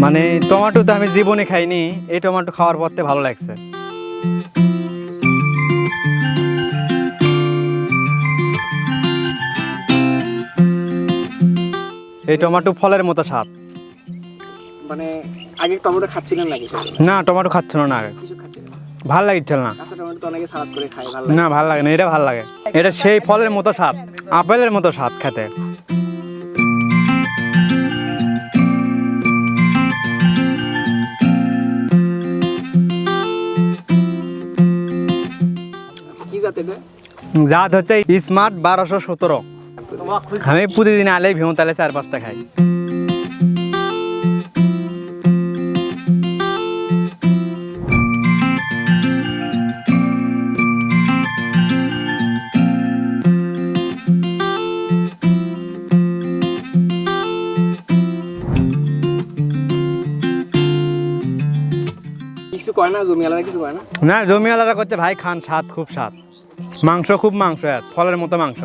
মানে টমেটো তো আমি জীবনে খাইনি এই টমেটো খাওয়ার পরতে ভালো লাগছে। এই টমেটো ফলের মতো স্বাদ। মানে আগে টমেটো খাচ্ছিলেন নাকি? না টমেটো খাচ্ছিল না আগে। ভালো লাগছিল না। না ভালো লাগে না এটা ভালো লাগে। এটা সেই ফলের মতো স্বাদ আপেলের মতো স্বাদ খেতে। জাত হচ্ছে স্মার্ট বারোশো সতেরো। আমি প্রতিদিন আলে ভেমতালে তালে চার পাঁচটা খাই। কিছু করে না? জমি আলাদা কিছু করে না? না, জমিওয়ালারা করছে, ভাই, খান, স্বাদ, খুব স্বাদ। মাংস, খুব মাংস ফলের মতো মাংস।